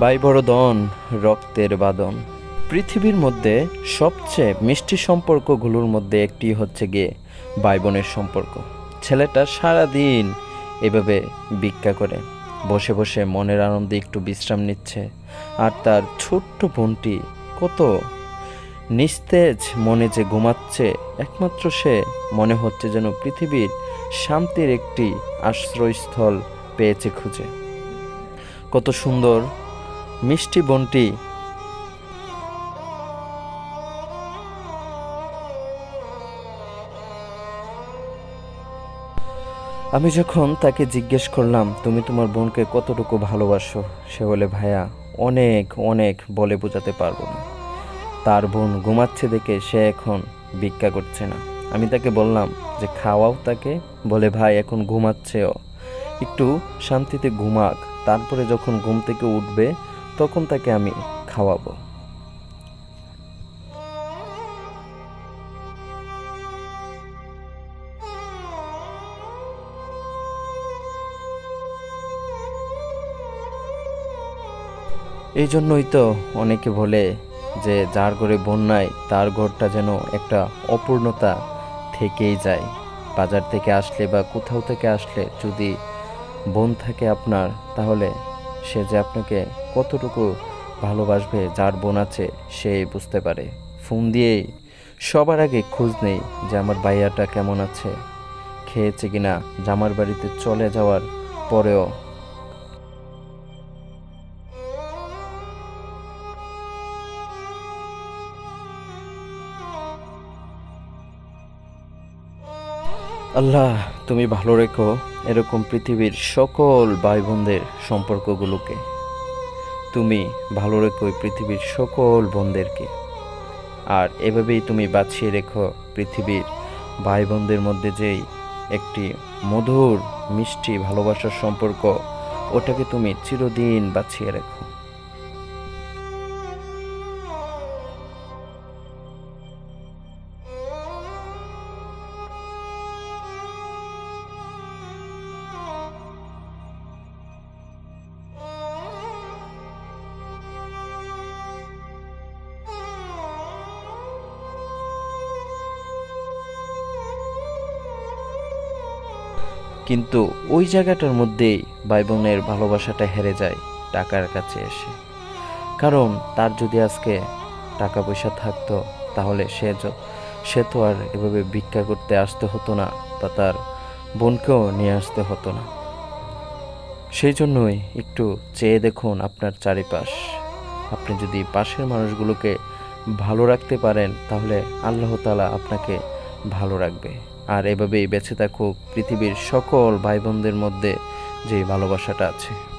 বাইবরদন রক্তের বাদন। পৃথিবীর মধ্যে সবচেয়ে মিষ্টি সম্পর্কগুলোর মধ্যে একটি হচ্ছে গিয়ে ভাই বোনের সম্পর্ক। ছেলেটা সারাদিন এভাবে ভিক্ষা করে, বসে বসে মনের আনন্দে একটু বিশ্রাম নিচ্ছে। আর তার ছোট্ট বোনটি কত নিস্তেজ মনে যে ঘুমাচ্ছে, একমাত্র সে মনে হচ্ছে যেন পৃথিবীর শান্তির একটি আশ্রয়স্থল পেয়েছে খুঁজে। কত সুন্দর মিষ্টি বনটি। আমি যখন তাকে জিজ্ঞেস করলাম, তুমি তোমার বোনকে কতটুকু ভালোবাসো? সে বলে, ভাইয়া, অনেক অনেক বলে বোঝাতে পারব না। তার বোন ঘুমাচ্ছে দেখে সে এখন ভিক্ষা করছে না। আমি তাকে বললাম যে, খাওয়াও তাকে। বলে, ভাই, এখন ঘুমাচ্ছেও। একটু শান্তিতে ঘুমাক। তারপরে যখন ঘুম থেকে উঠবে তখন তাকে আমি খাওয়াবো। এই জন্যই তো অনেকে বলে যে যার ঘরে বন্যায় তার ঘরটা যেন একটা অপূর্ণতা থেকেই যায়। বাজার থেকে আসলে বা কোথাও থেকে আসলে যদি বোন থাকে আপনার, তাহলে সে যে আপনাকে কতটুকু ভালোবাসবে যার বোন আছে সে বুঝতে পারে। ফোন দিয়েই সবার আগে খোঁজ নেই যে আমার ভাইয়াটা কেমন আছে, খেয়েছে কিনা, জামার বাড়িতে চলে যাওয়ার পরেও। আল্লাহ তুমি ভালো রেখো এরকম পৃথিবীর সকল ভাই বোনদের সম্পর্কগুলোকে। তুমি ভালো রেখো পৃথিবীর সকল বোনদেরকে। আর এভাবেই তুমি বাঁচিয়ে রেখো পৃথিবীর ভাই বোনদের মধ্যে যেই একটি মধুর, মিষ্টি ভালোবাসার সম্পর্ক, ওটাকে তুমি চিরদিন বাঁচিয়ে রেখো। কিন্তু ওই জায়গাটার মধ্যেই ভাই বোনের ভালোবাসাটা হেরে যায় টাকার কাছে এসে। কারণ তার যদি আজকে টাকা পয়সা থাকতো, তাহলে সে সে তো আর এভাবে ভিক্ষা করতে আসতে হতো না বা তার বোনকেও নিয়ে আসতে হতো না। সেই জন্যই একটু চেয়ে দেখুন আপনার চারিপাশ। আপনি যদি পাশের মানুষগুলোকে ভালো রাখতে পারেন, তাহলে আল্লাহ তালা আপনাকে ভালো রাখবে। আর এভাবেই বেঁচে থাকুক পৃথিবীর সকল ভাই বোনদের মধ্যে যে ভালোবাসাটা আছে।